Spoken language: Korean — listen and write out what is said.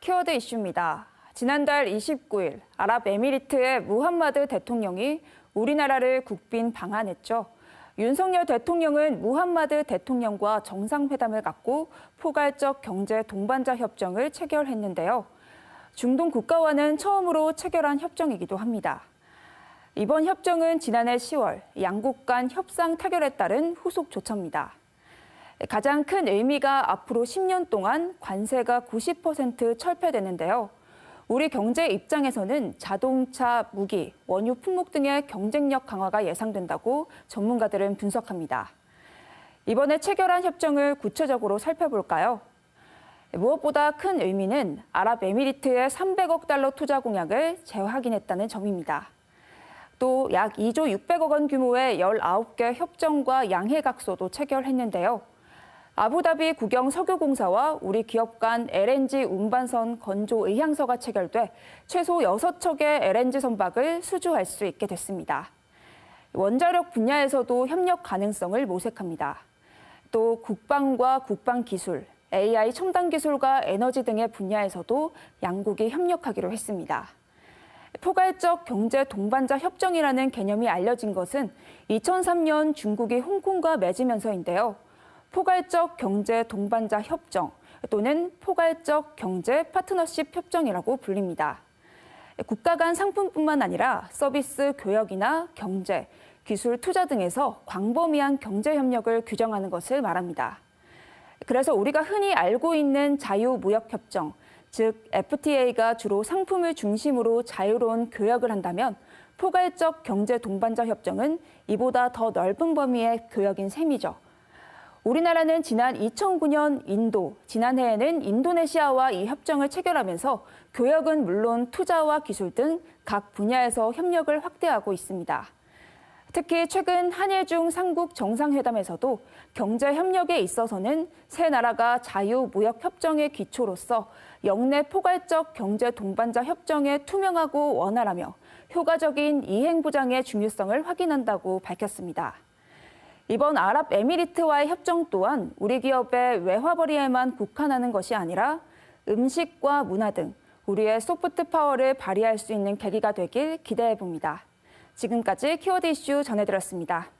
키워드 이슈입니다. 지난달 29일 아랍에미리트의 무함마드 대통령이 우리나라를 국빈 방한했죠. 윤석열 대통령은 무함마드 대통령과 정상회담을 갖고 포괄적 경제 동반자 협정을 체결했는데요. 중동 국가와는 처음으로 체결한 협정이기도 합니다. 이번 협정은 지난해 10월 양국 간 협상 타결에 따른 후속 조처입니다. 가장 큰 의미가 앞으로 10년 동안 관세가 90% 철폐되는데요. 우리 경제 입장에서는 자동차, 무기, 원유 품목 등의 경쟁력 강화가 예상된다고 전문가들은 분석합니다. 이번에 체결한 협정을 구체적으로 살펴볼까요? 무엇보다 큰 의미는 아랍에미리트의 300억 달러 투자 공약을 재확인했다는 점입니다. 또 약 2조 600억 원 규모의 19개 협정과 양해각서도 체결했는데요. 아부다비 국영 석유공사와 우리 기업 간 LNG 운반선 건조 의향서가 체결돼 최소 6척의 LNG 선박을 수주할 수 있게 됐습니다. 원자력 분야에서도 협력 가능성을 모색합니다. 또 국방과 국방 기술, AI 첨단 기술과 에너지 등의 분야에서도 양국이 협력하기로 했습니다. 포괄적 경제 동반자 협정이라는 개념이 알려진 것은 2003년 중국이 홍콩과 맺으면서인데요. 포괄적 경제 동반자 협정 또는 포괄적 경제 파트너십 협정이라고 불립니다. 국가 간 상품뿐만 아니라 서비스, 교역이나 경제, 기술 투자 등에서 광범위한 경제 협력을 규정하는 것을 말합니다. 그래서 우리가 흔히 알고 있는 자유무역협정, 즉 FTA가 주로 상품을 중심으로 자유로운 교역을 한다면 포괄적 경제 동반자 협정은 이보다 더 넓은 범위의 교역인 셈이죠. 우리나라는 지난 2009년 인도, 지난해에는 인도네시아와 이 협정을 체결하면서 교역은 물론 투자와 기술 등 각 분야에서 협력을 확대하고 있습니다. 특히 최근 한일 중 삼국 정상회담에서도 경제 협력에 있어서는 세 나라가 자유무역 협정의 기초로서 영내 포괄적 경제 동반자 협정의 투명하고 원활하며 효과적인 이행 보장의 중요성을 확인한다고 밝혔습니다. 이번 아랍에미리트와의 협정 또한 우리 기업의 외화벌이에만 국한하는 것이 아니라 음식과 문화 등 우리의 소프트 파워를 발휘할 수 있는 계기가 되길 기대해 봅니다. 지금까지 키워드 이슈 전해드렸습니다.